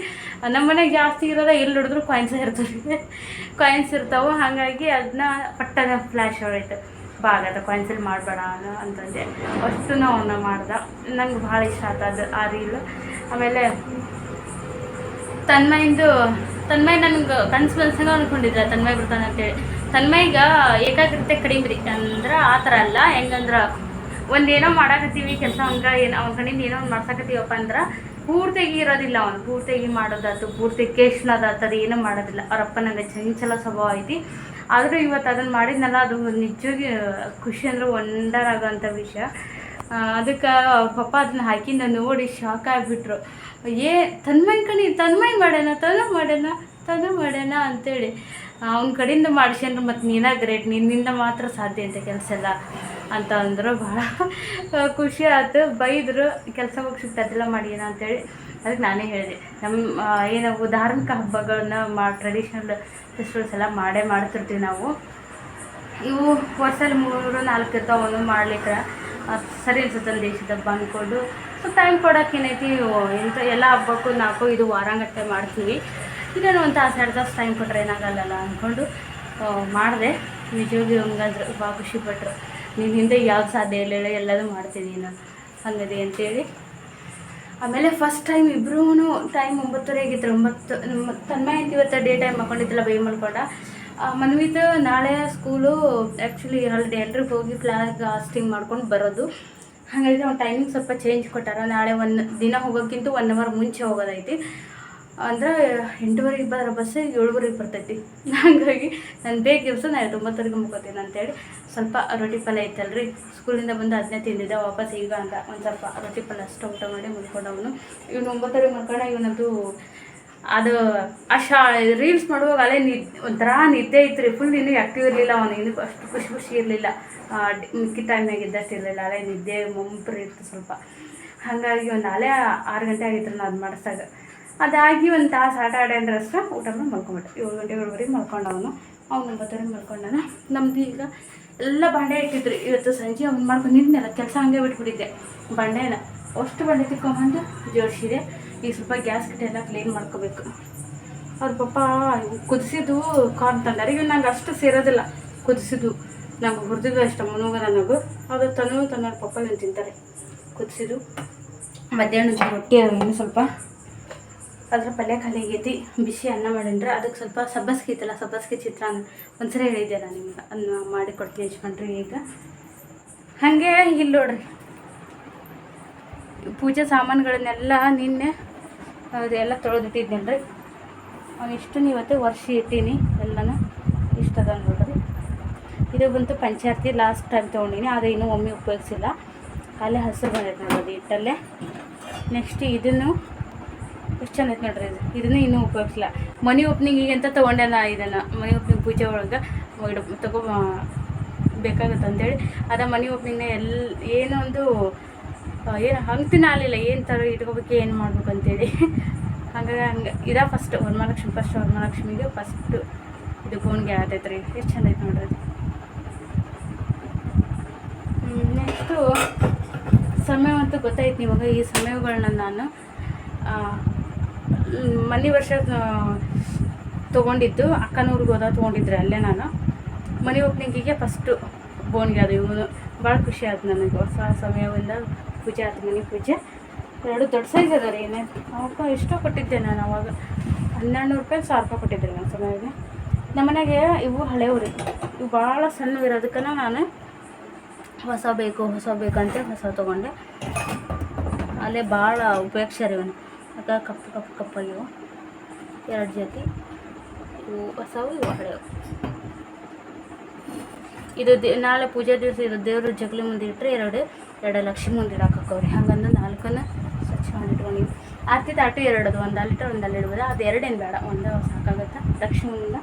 ನಮ್ಮ ಮನೆಗೆ ಜಾಸ್ತಿ ಇರೋದ ಎಲ್ಲಿ ಹಿಡಿದ್ರು ಕಾಯಿನ್ಸ್ ಇರ್ತವೆ. ಕಾಯಿನ್ಸ್ ಇರ್ತಾವೆ, ಹಾಗಾಗಿ ಅದನ್ನ ಪಟ್ಟದ ಫ್ಲ್ಯಾಶ್ ಹೊರೈತೆ ಬಾಗದ ಕ್ಯಾನ್ಸಲ್ ಮಾಡಬೇಡ ಅಂತಂದೆ. ಅಷ್ಟು ಅವನ್ನ ಮಾಡ್ದ. ನಂಗೆ ಭಾಳ ಇಷ್ಟ ಆಯ್ತು ಅದು, ಆ ರೀಲ್. ಆಮೇಲೆ ತನ್ಮಯಿಂದು, ತನ್ಮಯ್ ನನಗೆ ಕನ್ಸು ಮನ್ಸಂಗ ಅಂದ್ಕೊಂಡಿದ್ರೆ ತನ್ಮಯ್ ಬರ್ತಾನೆ ಅಂತೇಳಿ. ತನ್ಮಯ್ಗ ಏಕಾಗ್ರತೆ ಕಡಿಮೆ ರೀ ಅಂದ್ರೆ ಆ ಥರ ಅಲ್ಲ, ಹೆಂಗಂದ್ರೆ ಒಂದೇನೋ ಮಾಡಾಕತ್ತೀವಿ, ಕೆಲಸ ಹಂಗೆ ಏನು, ಅವ್ನ ಕಡೆಯಿಂದ ಏನೋ ಒಂದು ಮಾಡ್ಸಕತ್ತೀವಪ್ಪ ಅಂದ್ರೆ ಪೂರ್ತಿಯಾಗಿ ಇರೋದಿಲ್ಲ ಅವನು. ಪೂರ್ತಿಯಾಗಿ ಮಾಡೋದಾತು ಪೂರ್ತಿ ಕೇಶ್ನದಾತು ಅದು ಏನೂ ಮಾಡೋದಿಲ್ಲ. ಅವ್ರ ಅಪ್ಪನಂಗೆ ಚಂಚಲ ಸ್ವಭಾವ ಐತಿ. ಆದರೂ ಇವತ್ತು ಅದನ್ನು ಮಾಡಿದ್ನಲ್ಲ, ಅದು ನಿಜವಾಗಿ ಖುಷಿ ಅಂದ್ರೆ ವಂಡರ್ ಆಗೋಂಥ ವಿಷಯ. ಅದಕ್ಕೆ ಪಪ್ಪ ಅದನ್ನ ಹಾಕಿಂದ ನೋಡಿ ಶಾಕ್ ಆಗಿಬಿಟ್ರು. ಏ, ತನ್ಮಯ್ ಕಣಿ, ತನ್ಮಯ್ ಮಾಡ್ಯಾನ ತನು ಮಾಡ್ಯಾನ ತನು ಮಾಡ್ಯಾನ ಅಂತೇಳಿ. ಅವ್ನ ಕಡೆಯಿಂದ ಮಾಡಿಸ್ಯಂದ್ರೆ ಮತ್ತು ನೀನ ಗ್ರೇಟ್, ನಿನ್ನಿಂದ ಮಾತ್ರ ಸಾಧ್ಯ ಅಂತ ಕೆಲಸ ಎಲ್ಲ ಅಂತ ಅಂದರು. ಭಾಳ ಖುಷಿ ಆಯ್ತು ಬೈದರು, ಕೆಲಸ ಹೋಗಿ ಸಿಗ್ತದಿಲ್ಲ ಮಾಡ್ಯಾನ ಅಂತೇಳಿ. ಅದಕ್ಕೆ ನಾನೇ ಹೇಳಿದೆ. ನಮ್ಮ ಏನು ಧಾರ್ಮಿಕ ಹಬ್ಬಗಳನ್ನ ಮಾ ಟ್ರೆಡಿಷ್ನಲ್ ಫೆಸ್ಟಿವಲ್ಸ್ ಎಲ್ಲ ಮಾಡೇ ಮಾಡ್ತಿರ್ತೀವಿ ನಾವು. ಇವು ವರ್ಷದಲ್ಲಿ ಮೂರು, ನಾಲ್ಕು ಇರ್ತಾವೆ ಒಂದೊಂದು ಮಾಡ್ಲಿಕ್ಕೆ ಸರಿ ಅನ್ಸುತ್ತೆ ನಮ್ಮ ದೇಶದ ಹಬ್ಬ ಅಂದ್ಕೊಂಡು ಸೊ ಟೈಮ್ ಕೊಡೋಕೆ ಏನೈತಿ ಇಂಥ ಎಲ್ಲ ಹಬ್ಬಕ್ಕೂ ನಾಲ್ಕು ಇದು ವಾರಂಗಟ್ಟೆ ಮಾಡ್ತೀವಿ. ಇದೇನು ಒಂದು ತಾಸು, ಎರಡು ತಾಸು ಟೈಮ್ ಕೊಟ್ಟರೆ ಏನಾಗಲ್ಲಲ್ಲ ಅಂದ್ಕೊಂಡು ಮಾಡಿದೆ. ನಿಜವಾಗಿ ಹಂಗಂದ್ರೆ ಭಾಳ ಖುಷಿಪಟ್ಟರು ನಿನ್ನ ಹಿಂದೆ ಯಾವ್ದು ಸಾಧ್ಯ ಇಲ್ಲ ಎಲ್ಲದೂ ಮಾಡ್ತೀನಿ ನಾನು. ಹಂಗದೆ ಅಂತೇಳಿ. ಆಮೇಲೆ ಫಸ್ಟ್ ಟೈಮ್ ಇಬ್ಬರೂ ಟೈಮ್ ಒಂಬತ್ತುವರೆ ಆಗಿತ್ತು, ಒಂಬತ್ತು ತನ್ಮಯ ಅಂತ ಇವತ್ತು ಡೇ ಟೈಮ್ ಹಾಕೊಂಡಿದ್ದಲ್ಲ ಬೈ ಮಾಡ್ಕೊಂಡ ಮನ್ವಿತ ನಾಳೆ ಸ್ಕೂಲು ಆ್ಯಕ್ಚುಲಿ ಹಾಲಿಡೇ ಎಲ್ರಿಗೂ ಹೋಗಿ ಕ್ಲಾಸ್ ಹಾಸ್ಟಿಂಗ್ ಮಾಡ್ಕೊಂಡು ಬರೋದು. ಹಾಗಾಗಿ ಅವ್ನು ಟೈಮಿಂಗ್ ಸ್ವಲ್ಪ ಚೇಂಜ್ ಕೊಟ್ಟಾರ. ನಾಳೆ ಒಂದು ದಿನ ಹೋಗೋಕ್ಕಿಂತ ಒನ್ ಅವರ್ ಮುಂಚೆ ಹೋಗೋದೈತಿ. ಅಂದ್ರೆ ಎಂಟುವರೆಗೆ ಬರೋ ಬಸ್ ಏಳುವರೆಗೆ ಬರ್ತೈತಿ. ಹಾಗಾಗಿ ನಾನು ಬೇಗ ದಿವಸ ನಾನು ಒಂಬತ್ತರಿಗೆ ಮುಗೋತೀನಿ ಅಂತೇಳಿ ಸ್ವಲ್ಪ ರೊಟ್ಟಿ ಪಲ್ಯ ಐತಲ್ರಿ. ಸ್ಕೂಲಿಂದ ಬಂದು ಅದನ್ನೇ ತಿಂದಿದ್ದೆ, ವಾಪಸ್ ಈಗ ಅಂತ ಒಂದು ಸ್ವಲ್ಪ ರೊಟ್ಟಿ ಪಲ್ಯ ಅಷ್ಟು ಊಟ ಮಾಡಿ ಮುಲ್ಕೊಂಡವನು ಇವನು ಒಂಬತ್ತರಿಗೆ ಮಲ್ಕೊಂಡ ಇವನದು ಅದು ಆ ಶಾ ರೀಲ್ಸ್ ಮಾಡುವಾಗ ಅಲ್ಲೇ ನಿದ್ ಒಂಥರ ನಿದ್ದೆ ಐತ್ರಿ. ಫುಲ್ ಇನ್ನೂ ಆ್ಯಕ್ಟಿವ್ ಇರಲಿಲ್ಲ ಅವನು, ಇನ್ನೂ ಅಷ್ಟು ಖುಷಿ ಖುಷಿ ಇರಲಿಲ್ಲ. ಮಿಕ್ಕಿ ಟೈಮ್ನಾಗ ಇದ್ದಷ್ಟು ಇರಲಿಲ್ಲ, ಅಲ್ಲೇ ನಿದ್ದೆ, ಮುಂಪ್ರಿ ಇತ್ತು ಸ್ವಲ್ಪ. ಹಾಗಾಗಿ ಒಂದು ಅಲೆ ಆರು ಗಂಟೆ ಆಗಿತ್ತು ನಾನು ಅದು ಮಾಡಿಸಾಗ ಅದಾಗಿ ಒಂದು ತಾಸು ಆಟ ಆಡಿ ಅಂದ್ರೆ ಊಟ ಮಾಡಿ ಮಲ್ಕೊಂಬಿಟ್ಟೆ ಏಳು ಗಂಟೆ ಏಳುವರೆಗೆ ಮಲ್ಕೊಂಡವನು. ಅವ್ನು ಒಂಬತ್ತುವರೆಗೆ ಮಲ್ಕೊಂಡಾನ. ನಮ್ದು ಈಗ ಎಲ್ಲ ಬಂಡೆ ಇಟ್ಟಿದ್ರು. ಇವತ್ತು ಸಂಜೆ ಅವ್ನು ಮಾಡ್ಕೊಂಡು ನಿಂತಲ್ಲ ಕೆಲಸ ಹಂಗೆ ಬಿಟ್ಬಿಟ್ಟಿದ್ದೆ. ಬಂಡೆನ ಅಷ್ಟು ಬಂಡೆ ತಿಕ್ಕೊಂಬಂದು ಜೋಡಿಸಿದೆ ಈಗ ಸ್ವಲ್ಪ ಗ್ಯಾಸ್ ಕಟ್ಟೆ ಎಲ್ಲ ಕ್ಲೀನ್ ಮಾಡ್ಕೋಬೇಕು. ಅವ್ರ ಪಪ್ಪ ಕುದಿಸಿದ್ದು ಕಾರ್ನ್ ತಂದಾರೆ. ಇವ್ ನಂಗೆ ಅಷ್ಟು ಸೇರೋದಿಲ್ಲ. ಕುದಿಸಿದ್ದು. ನಂಗೆ ಹುರಿದಿದ್ದು ಇಷ್ಟ ಮನೋಗ ನನಗೂ ಅದು ತನು ತನ್ನ ಪಪ್ಪ ಇವನು ತಿಂತಾರೆ. ಕುದಿಸಿದ್ದು. ಮಧ್ಯಾಹ್ನದ ರೊಟ್ಟಿ ಇನ್ನು ಸ್ವಲ್ಪ ಅದ್ರ ಪಲ್ಯ ಖಾಲಿ ಆಗೈತಿ. ಬಿಸಿ ಅನ್ನ ಮಾಡೀನ್ರಿ. ಅದಕ್ಕೆ ಸ್ವಲ್ಪ ಸಬ್ಬಸ್ಗೆ ಐತಲ್ಲ, ಸಬ್ಬಸ್ಗೆ ಚಿತ್ರಾನ್ನ. ಒಂದ್ಸರಿ ನಾನು ನಿಮ್ಗೆ. ಅನ್ನ ಮಾಡಿ ಕೊಡ್ತೀನಿ ಯಜಮಾನ್ರಿ ಈಗ. ಹಾಗೆ ಇಲ್ಲಿ ನೋಡ್ರಿ. ಪೂಜೆ ಸಾಮಾನುಗಳನ್ನೆಲ್ಲ ನಿನ್ನೆ ಅದೆಲ್ಲ ತೊಳೆದಿಟ್ಟಿದ್ನಲ್ರಿ. ಅವನಿಷ್ಟು ಇವತ್ತು ವರ್ಷ ಇಟ್ಟೀನಿ, ಎಲ್ಲನೂ. ಇಷ್ಟು ಅದ ನೋಡ್ರಿ. ಇದು ಬಂತು ಪಂಚಾಯತಿ ಲಾಸ್ಟ್ ಟೈಮ್ ತೊಗೊಂಡಿನಿ. ಅದು ಇನ್ನೂ ಒಮ್ಮೆ ಉಪಯೋಗಿಸಿಲ್ಲ. ಅಲ್ಲೇ ಹಸಿರು ಬಂದೈತೆ ನೋಡೋದು ಹಿಟ್ಟಲ್ಲೇ. ನೆಕ್ಸ್ಟ್ ಇದನ್ನು ಎಷ್ಟು ಚೆಂದ ಐತೆ ನೋಡ್ರಿ ಇದು. ಇದನ್ನು ಇನ್ನೂ ಉಪಯೋಗಿಸಿಲ್ಲ ಮನಿ ಓಪ್ನಿಂಗಿಗೆ ಅಂತ ತೊಗೊಂಡೆ ನಾ ಇದನ್ನು. ಮನಿ ಓಪ್ನಿಂಗ್ ಪೂಜೆ ಒಳಗೆ ತಗೋ ಬೇಕಾಗುತ್ತೆ ಅಂತೇಳಿ. ಅದ ಮನಿ ಓಪ್ನಿಂಗ್ನ ಎಲ್, ಏನೋ ಒಂದು ಏನು ಹಂಗ್ತಿನ ಆಗಲಿಲ್ಲ. ಏನು ಥರ ಇಟ್ಕೋಬೇಕು, ಏನು ಮಾಡ್ಬೇಕು ಅಂತೇಳಿ. ಹಂಗಾಗಿ ಹಂಗೆ, ಇದ ಫಸ್ಟ್ ವರಮಹಾಲಕ್ಷ್ಮಿ ಫಸ್ಟ್ ವರಮಹಾಲಕ್ಷ್ಮಿಗೆ ಫಸ್ಟು ಇದು ಗೋಣಿಗೆ ಆತೈತೆ ರೀ ಎಷ್ಟು ಚೆಂದ ಐತೆ ನೋಡ್ರಿ ನೆಕ್ಸ್ಟು ಸಮಯ ಅಂತೂ ಗೊತ್ತಾಯ್ತು ನಿಮಗೆ. ಈ ಸಮಯಗಳನ್ನ ನಾನು ಮನೆ ವರ್ಷ ತೊಗೊಂಡಿದ್ದು. ಅಕ್ಕನೂರಿಗೆ ಹೋದಾಗ ತೊಗೊಂಡಿದ್ರೆ ಅಲ್ಲೇ ನಾನು. ಮನೆ ಓಪನಿಂಗಿಗೆ ಫಸ್ಟು ಬೋನ್ಗೆ ಅದು ಇವನು. ಭಾಳ ಖುಷಿ ಆಯ್ತು ನನಗೆ. ಹೊಸ ಸಮಯದಿಂದ ಪೂಜೆ ಆಯ್ತು, ಮನೆ ಪೂಜೆ. ಎರಡು ದೊಡ್ಡ ಸೈಜ್ ಅದ ರೀ ಏನೇ. ಅವಾಗ ಎಷ್ಟೋ ಕೊಟ್ಟಿದ್ದೆ ನಾನು ಅವಾಗ. ಹನ್ನೆರಡು ನೂರು ರೂಪಾಯಿ ಸಾವಿರ ರೂಪಾಯಿ ಕೊಟ್ಟಿದ್ದೆ ನಾನು ಸಮಯಕ್ಕೆ. ನಮ್ಮ ಮನೆಗೆ ಇವು ಹಳೆವು ರೀ ಇವು ಭಾಳ ಸಣ್ಣ ಇರೋದಕ್ಕೆ ನಾನು ಹೊಸ ಬೇಕು, ಹೊಸ ಬೇಕಂತ ಹೊಸ ತೊಗೊಂಡೆ. ಅಲ್ಲೇ ಭಾಳ ಉಪಯೋಗಿಸ್ಯಾರ ಇವನು. ಅದ ಕಪ್ಪು ಕಪ್ಪು ಕಪ್ಪಾಗಿವು ಎರಡು ಜೊತೆ. ಇವು ಹೊಸವು, ಇವು ಹಳೆಯವು ಇದು ದೇ, ನಾಳೆ ಪೂಜಾ ದಿವಸ ಇದು ದೇವ್ರ ಜಗಲಿ ಮುಂದೆ ಇಟ್ಟರೆ ಎರಡು ಎರಡು ಲಕ್ಷ್ಮಿ ಮುಂದೆ ಇಡಾಕವ್ರಿ ಹಂಗಂದ್ರೆ ನಾಲ್ಕನ್ನ ಸ್ವಚ್ಛ ಮಾಡಿಟ್ಕೊಂಡಿವಿ ಆರ್ತಿ ತಾಟು ಎರಡು ಅದು ಒಂದು ಅಲ್ಲಿಟ್ರೆ ಒಂದು ಅಲ್ಲಿ ಇಡ್ಬೋದು. ಅದು ಎರಡೇನು ಬೇಡ, ಒಂದು ಸಾಕಾಗುತ್ತೆ? ಲಕ್ಷ್ಮಿ ಮುಂದೆ.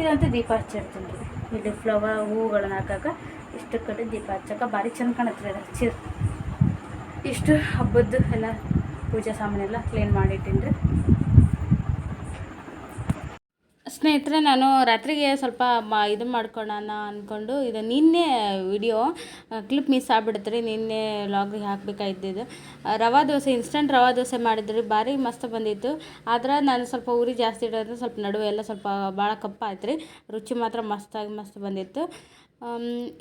ಇದಂತೂ ದೀಪ ಹಚ್ಚಿರ್ತೀನಿ ರೀ ಇಲ್ಲಿ ಫ್ಲವರ್ ಹೂವುಗಳನ್ನ ಹಾಕಾಕ ಇಷ್ಟು ಕಟ್ಟಿ ದೀಪ ಹಚ್ಚಕ್ಕೆ ಭಾರಿ ಚಂದ ಕಾಣತ್ತೆ ರೀ ಇಷ್ಟು ಹಬ್ಬದ್ದು ಎಲ್ಲ. ಪೂಜೆ ಸಾಮಾನೆಲ್ಲ ಕ್ಲೀನ್ ಮಾಡಿಟ್ಟಿನಿ ರೀ ಸ್ನೇಹಿತರೆ, ನಾನು ರಾತ್ರಿಗೆ ಸ್ವಲ್ಪ ಇದು ಮಾಡ್ಕೊಳ್ಳೋಣ ಅಂದ್ಕೊಂಡು ಇದು ನಿನ್ನೆ ವಿಡಿಯೋ ಕ್ಲಿಪ್ ಮಿಸ್ ಆಗ್ಬಿಡುತ್ತೆ ರೀ ನಿನ್ನೆ ಲಾಗಿಗೆ ಹಾಕಬೇಕಾಗಿದ್ದು ರವಾ ದೋಸೆ ಇನ್ಸ್ಟಂಟ್ ರವಾ ದೋಸೆ ಮಾಡಿದ್ರಿ. ಭಾರಿ ಮಸ್ತ್ ಬಂದಿತ್ತು. ಆದ್ರೆ ನಾನು ಸ್ವಲ್ಪ ಉರಿ ಜಾಸ್ತಿ ಇಡೋದ್ರೆ ಸ್ವಲ್ಪ ನಡುವೆ ಎಲ್ಲ ಸ್ವಲ್ಪ ಭಾಳ ಕಪ್ಪಾಯ್ತು ರೀ ರುಚಿ ಮಾತ್ರ ಮಸ್ತಾಗಿ ಮಸ್ತ್ ಬಂದಿತ್ತು.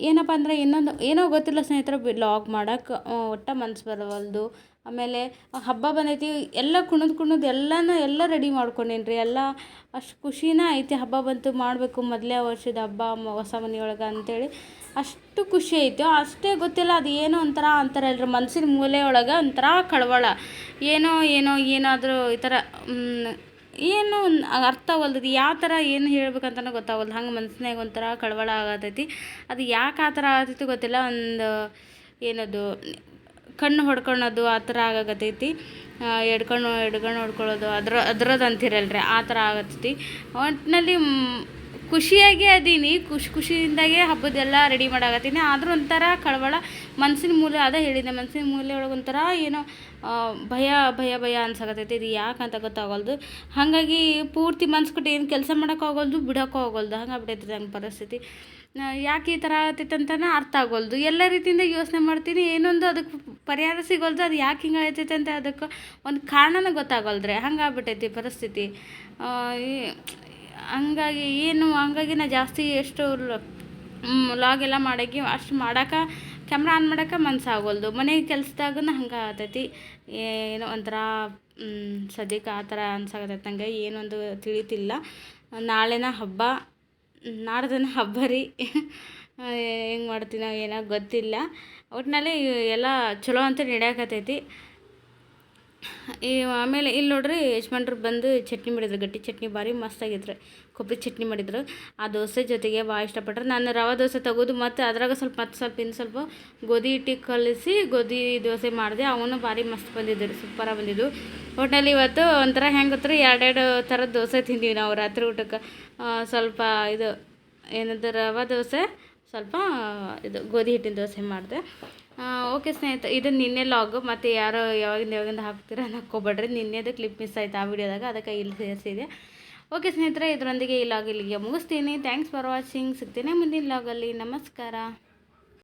ಏನಪ್ಪ ಅಂದರೆ ಇನ್ನೊಂದು, ಏನೋ ಗೊತ್ತಿಲ್ಲ ಸ್ನೇಹಿತರೆ ಲಾಗ್ ಮಾಡೋಕೆ ಒಟ್ಟ ಮನಸ್ಸು ಬರವಲ್ದು. ಆಮೇಲೆ ಹಬ್ಬ ಬಂದೈತಿ, ಎಲ್ಲ ಕುಣಿದು ಕುಣಿದು ಎಲ್ಲನೂ ಎಲ್ಲ ರೆಡಿ ಮಾಡ್ಕೊಂಡೇನಿ ಎಲ್ಲ ಅಷ್ಟು ಖುಷಿನೇ ಐತಿ ಹಬ್ಬ ಬಂತು ಮಾಡಬೇಕು ಮೊದಲೇ ವರ್ಷದ ಹಬ್ಬ ಹೊಸ ಮನೆಯೊಳಗೆ ಅಂತೇಳಿ. ಅಷ್ಟು ಖುಷಿ ಐತೆ. ಅಷ್ಟೇ ಗೊತ್ತಿಲ್ಲ ಅದು ಏನೋ ಒಂಥರ ಅಂತಾರೆ ಅಲ್ರಿ. ಮನಸ್ಸಿನ ಮೂಲೆ ಒಳಗೆ ಒಂಥರ ಕಳವಳ. ಏನೋ ಏನೋ, ಏನಾದರೂ ಈ ಥರ ಏನು ನ್- ಅರ್ಥ ಆಗಲ್ದು ಯಾವ ಥರ ಏನು ಹೇಳ್ಬೇಕಂತಲೂ ಗೊತ್ತಾಗಲ್ದು ಹಂಗೆ ಮನ್ಸಿನಾಗ ಒಂಥರ ಕಳವಳ ಆಗತೈತಿ. ಅದು ಯಾಕೆ ಆ ಥರ ಆಗತೈತಿ ಗೊತ್ತಿಲ್ಲ. ಒಂದು ಏನದು ಕಣ್ಣು ಹೊಡ್ಕೊಳೋದು ಆ ಥರ ಆಗಕತ್ತೈತಿ. ಎಡ್ಕಣ್ಣು, ಎಡ್ಗಣ್ಣು ಹೊಡ್ಕೊಳ್ಳೋದು ಅದ್ರ ಅದ್ರದ್ದು ಅಂತಿರಲ್ರಿ ಆ ಥರ ಆಗತ್ತೈತಿ ಒಟ್ಟಿನಲ್ಲಿ ಖುಷಿಯಾಗಿ ಅದೀನಿ, ಖುಷಿ, ಖುಷಿಯಿಂದಾಗೆ ಹಬ್ಬದೆಲ್ಲ ರೆಡಿ ಮಾಡಾಕತ್ತೀನಿ. ಆದರೂ ಒಂಥರ ಕಳವಳ ಮನಸ್ಸಿನ ಮೂಲೆ, ಅದೇ ಹೇಳಿದೆ ಮನಸ್ಸಿನ ಮೂಲೆ ಒಳಗೆ ಒಂಥರ ಏನೋ ಭಯ ಭಯ ಭಯ ಅನ್ಸಕತ್ತೈತಿ. ಇದು ಯಾಕಂತ ಗೊತ್ತಾಗಲ್ದು. ಹಾಗಾಗಿ ಪೂರ್ತಿ ಮನ್ಸು ಕೊಟ್ಟು ಏನು ಕೆಲಸ ಮಾಡೋಕ್ಕಾಗೋಲ್ದು ಬಿಡೋಕ್ಕೂ ಆಗೋಲ್ದು ಹಂಗೆ ಬಿಟ್ಟೈತಿ ಹಂಗೆ ಪರಿಸ್ಥಿತಿ. ಯಾಕೆ ಈ ಥರ ಆಗ್ತೈತೆ ಅಂತಲೇ ಅರ್ಥ ಆಗೋಲ್ದು. ಎಲ್ಲ ರೀತಿಯಿಂದ ಯೋಚನೆ ಮಾಡ್ತೀನಿ. ಏನೊಂದು ಅದಕ್ಕೆ ಪರಿಹಾರ ಸಿಗೋಲ್ದು. ಅದು ಯಾಕೆ ಹಿಂಗೆ ಆಯ್ತೈತೆ ಅಂತ ಅದಕ್ಕೆ ಒಂದು ಕಾರಣನೂ ಗೊತ್ತಾಗೋಲ್ದ್ರೆ. ಹಂಗೆ ಆಗ್ಬಿಟ್ಟೈತಿ ಪರಿಸ್ಥಿತಿ ಹಂಗಾಗಿ ಏನು, ಹಂಗಾಗಿ ನಾ ಜಾಸ್ತಿ ಎಷ್ಟು ಲಾಗ್ ಎಲ್ಲ ಮಾಡಕ್ಕೆ, ಅಷ್ಟು ಮಾಡೋಕೆ ಕ್ಯಾಮ್ರಾ ಆನ್ ಮಾಡೋಕೆ ಮನಸ್ಸಾಗೋಲ್ದು ಮನೆ ಕೆಲಸದಾಗ ಹಂಗೆ ಆಗತೈತಿ ಏನೋ ಒಂಥರ ಸದ್ಯಕ್ಕೆ ಆ ಥರ ಅನ್ಸಾಗತ್ತೈತೆ ನಂಗೆ ಏನೊಂದು ತಿಳಿತಿಲ್ಲ. ನಾಳೆನ ಹಬ್ಬ. ನಾಡ್ದನ ಹಬ್ಬ ರೀ. ಹೆಂಗೆ ಮಾಡ್ತೀನೋ ಏನೋ ಗೊತ್ತಿಲ್ಲ. ಒಟ್ಟಿನಲ್ಲಿ ಎಲ್ಲ ಚಲೋ ಅಂತ ನಡೆಯಕತ್ತೈತಿ. ಈ ಆಮೇಲೆ ಇಲ್ಲಿ ನೋಡ್ರಿ ಯಜಮಾನ್ರು ಬಂದು ಚಟ್ನಿ ಮಾಡಿದ್ರು, ಗಟ್ಟಿ ಚಟ್ನಿ ಭಾರಿ ಮಸ್ತಾಗಿತ್ತು ಕೊಬ್ಬರಿ ಚಟ್ನಿ ಮಾಡಿದ್ರು. ಆ ದೋಸೆ ಜೊತೆಗೆ ಭಾಳ ಇಷ್ಟಪಟ್ರು. ನಾನು ರವೆ ದೋಸೆ ತೆಗೆದು ಮತ್ತು ಅದ್ರಾಗ ಸ್ವಲ್ಪ ಮತ್ತು ಸ್ವಲ್ಪ ಇನ್ನು ಸ್ವಲ್ಪ ಗೋಧಿ ಹಿಟ್ಟಿಗೆ ಕಲಿಸಿ ಗೋಧಿ ದೋಸೆ ಮಾಡಿದೆ. ಅವನು ಭಾರಿ ಮಸ್ತ್ ಬಂದಿದ್ದರು ಸೂಪರಾಗಿ ಬಂದಿದ್ದು. ಒಟ್ಟಿನಲ್ಲಿ ಇವತ್ತು ಒಂಥರ ಹೆಂಗೆ ಗೊತ್ತರ, ಎರಡೆರಡು ಥರದ ದೋಸೆ ತಿಂದೀವಿ ನಾವು ರಾತ್ರಿ ಊಟಕ್ಕೆ. ಸ್ವಲ್ಪ ಇದು ಏನಂದ್ರೆ ರವೆ ದೋಸೆ, ಸ್ವಲ್ಪ ಇದು ಗೋಧಿ ಹಿಟ್ಟಿನ ದೋಸೆ ಮಾಡಿದೆ. ಓಕೆ ಸ್ನೇಹಿತ, ಇದು ನಿನ್ನೆ ಲಾಗ್ ಮತ್ತು ಯಾರೋ ಯಾವಾಗಿಂದ ಯಾವಾಗಿಂದ ಹಾಕ್ತೀರ ಹಾಕ್ಕೋಬೇಡ್ರಿ ನಿನ್ನೆದು ಕ್ಲಿಪ್ ಮಿಸ್ ಆಯಿತು ಆ ವಿಡಿಯೋದಾಗ, ಅದಕ್ಕೆ ಇಲ್ಲಿ ಸೇರಿಸಿದೆ. ಓಕೆ ಸ್ನೇಹಿತರೆ, ಇದರೊಂದಿಗೆ ಈ ಲಾಗ್ ಇಲ್ಲಿಗೆ ಮುಗಿಸ್ತೀನಿ. ಥ್ಯಾಂಕ್ಸ್ ಫಾರ್ ವಾಚಿಂಗ್ ಸಿಗ್ತೀನಿ ಮುಂದಿನ ಲಾಗಲ್ಲಿ ನಮಸ್ಕಾರ.